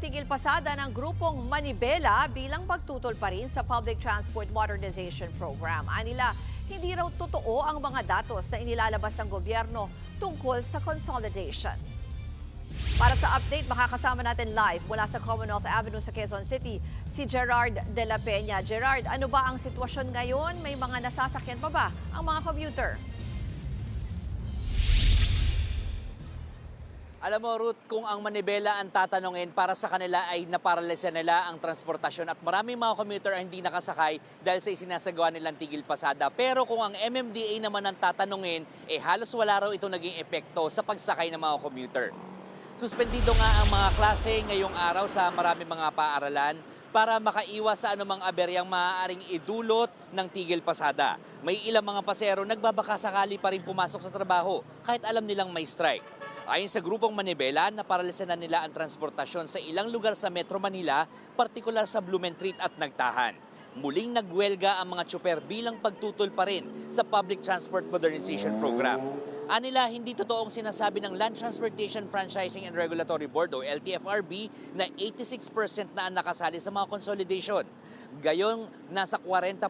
ng tigil pasada ng grupong Manibela bilang pagtutol pa rin sa Public Transport Modernization Program. Anila, hindi raw totoo ang mga datos na inilalabas ng gobyerno tungkol sa consolidation. Para sa update, makakasama natin live mula sa Commonwealth Avenue sa Quezon City, si Gerard de la Peña. Gerard, ano ba ang sitwasyon ngayon? May mga nasasakyan pa ba ang mga commuter? Alam mo, Ruth, kung ang Manibela ang tatanungin, para sa kanila ay naparalisa nila ang transportasyon at maraming mga commuter ang hindi nakasakay dahil sa isinasagawa nilang tigil pasada. Pero kung ang MMDA naman ang tatanungin, eh halos wala raw ito naging epekto sa pagsakay ng mga commuter. Suspendido nga ang mga klase ngayong araw sa maraming mga paaralan para makaiwas sa anumang aberyang maaaring idulot ng tigil pasada. May ilang mga pasero nagbabaka sakali pa rin pumasok sa trabaho kahit alam nilang may strike. Ayon sa grupong Manibela, naparalisa na nila ang transportasyon sa ilang lugar sa Metro Manila, partikular sa Blumentritt at Nagtahan. Muling nagwelga ang mga tsuper bilang pagtutol pa rin sa Public Transport Modernization Program. Anila, hindi totoong sinasabi ng Land Transportation Franchising and Regulatory Board o LTFRB na 86% na ang nakasali sa mga consolidation. Gayong nasa 40%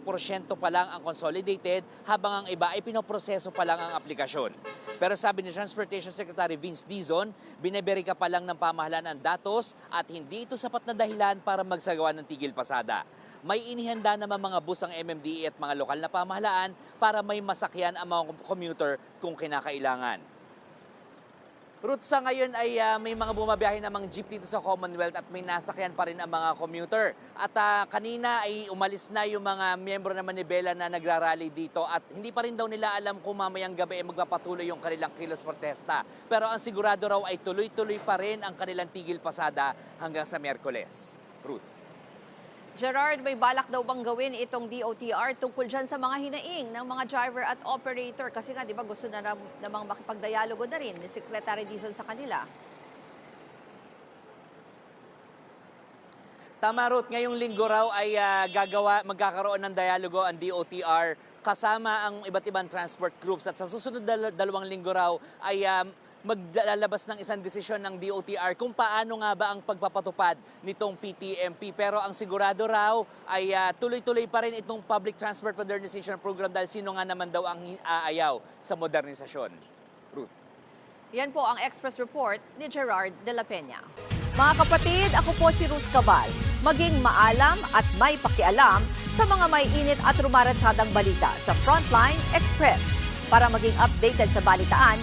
pa lang ang consolidated habang ang iba ay pinoproseso pa lang ang aplikasyon. Pero sabi ni Transportation Secretary Vince Dizon, bineberika pa lang ng pamahalaan ang datos at hindi ito sapat na dahilan para magsagawa ng tigil pasada. May inihanda naman mga bus ang MMDA at mga lokal na pamahalaan para may masakyan ang mga commuter kung kinakailangan. Route sa ngayon ay ah, may mga bumabiyahe namang jeep dito sa Commonwealth at may nasakyan pa rin ang mga commuter. At ah, kanina ay umalis na yung mga miyembro ng Manibela na nagrarally dito at hindi pa rin daw nila alam kung mamayang gabi ay magpapatuloy yung kanilang kilos protesta. Pero ang sigurado raw ay tuloy-tuloy pa rin ang kanilang tigil pasada hanggang sa Miyerkules. Ruth. Gerard, may balak daw bang gawin itong DOTR tungkol dyan sa mga hinaing ng mga driver at operator? Kasi nga, di ba, gusto na nam- namang makipagdialogo na rin ni Secretary Dizon sa kanila. Tama Ruth, ngayong linggo raw ay ah, gagawa, magkakaroon ng dialogo ang DOTR kasama ang iba't ibang transport groups at sa susunod dal- dalawang linggo raw ay ah, maglalabas ng isang desisyon ng DOTR kung paano nga ba ang pagpapatupad nitong PTMP. Pero ang sigurado raw ay ah, tuloy-tuloy pa rin itong Public Transport Modernization Program dahil sino nga naman daw ang aayaw sa modernisasyon. Ruth. Yan po ang Express Report ni Gerard de la Peña. Mga kapatid, ako po si Ruth Cabal. Maging maalam at may pakialam sa mga may init at rumaratsadang balita sa Frontline Express. Para maging updated sa balitaan,